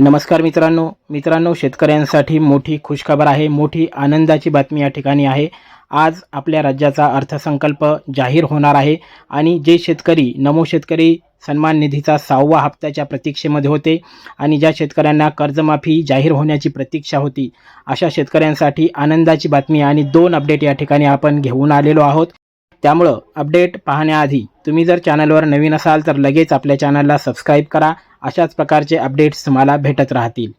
नमस्कार मित्रांनो. मित्रांनो शेतकऱ्यांसाठी मोठी खुशखबर आहे. मोठी आनंदाची बातमी या ठिकाणी आहे. आज आपल्या राज्याचा अर्थसंकल्प जाहीर होणार आहे आणि जे शेतकरी नमो शेतकरी सन्मान निधीचा सहावा हप्त्याच्या प्रतीक्षेमध्ये होते आणि ज्या शेतकऱ्यांना कर्जमाफी जाहीर होण्याची प्रतीक्षा होती अशा शेतकऱ्यांसाठी आनंदाची बातमी आणि दोन अपडेट या ठिकाणी आपण घेऊन आलेलो आहोत. त्यामुळं अपडेट पाहण्याआधी तुम्ही जर चॅनलवर नवीन असाल तर लगेच आपल्या चॅनलला सबस्क्राईब करा अशाच प्रकारचे अपडेट्स तुम्हाला भेटत राहतील.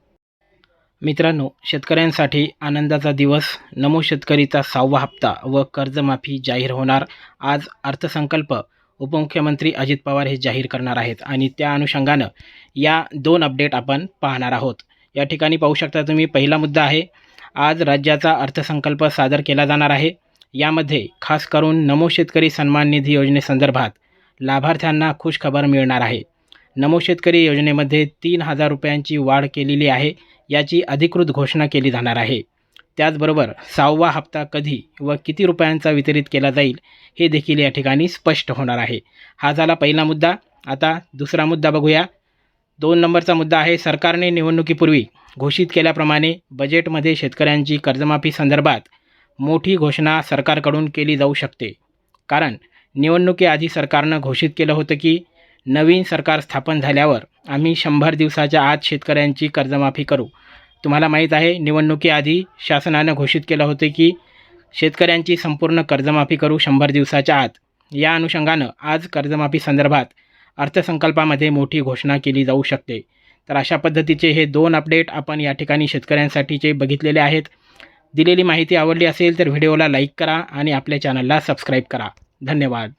मित्रांनो शेतकऱ्यांसाठी आनंदाचा दिवस. नमो शेतकरीचा सहावा हप्ता व कर्जमाफी जाहीर होणार. आज अर्थसंकल्प. उपमुख्यमंत्री अजित पवार हे जाहीर करणार आहेत आणि त्या अनुषंगानं या दोन अपडेट आपण पाहणार आहोत. या ठिकाणी पाहू शकता तुम्ही पहिला मुद्दा आहे आज राज्याचा अर्थसंकल्प सादर केला जाणार आहे. यामध्ये खास करून नमो शेतकरी सन्मान निधी योजनेसंदर्भात लाभार्थ्यांना खुश खबर मिळणार आहे. नमो शेतकरी योजनेमध्ये तीन हजार रुपयांची वाढ केलेली आहे याची अधिकृत घोषणा केली जाणार आहे. त्याचबरोबर सहावा हप्ता कधी व किती रुपयांचा वितरित केला जाईल हे देखील या ठिकाणी स्पष्ट होणार आहे. हा झाला पहिला मुद्दा. आता दुसरा मुद्दा बघूया. दोन नंबरचा मुद्दा आहे सरकारने निवडणुकीपूर्वी घोषित केल्याप्रमाणे बजेटमध्ये शेतकऱ्यांची कर्जमाफी संदर्भात मोठी घोषणा सरकारकडून केली जाऊ शकते. कारण निवडणुकीआधी सरकारनं घोषित केलं होतं की नवीन सरकार स्थापन झाल्यावर आम्ही शंभर दिवसाच्या आत शेतकऱ्यांची कर्जमाफी करू. तुम्हाला माहीत आहे निवडणुकीआधी शासनानं घोषित केलं होते की शेतकऱ्यांची संपूर्ण कर्जमाफी करू शंभर दिवसाच्या आत. या अनुषंगानं आज कर्जमाफी संदर्भात अर्थसंकल्पामध्ये मोठी घोषणा केली जाऊ शकते. तर अशा पद्धतीचे हे दोन अपडेट आपण या ठिकाणी शेतकऱ्यांसाठीचे बघितलेले आहेत. दिलेली माहिती आवडली असेल तर व्हिडिओला लाईक करा आणि आपल्या चॅनलला सबस्क्राईब करा. धन्यवाद.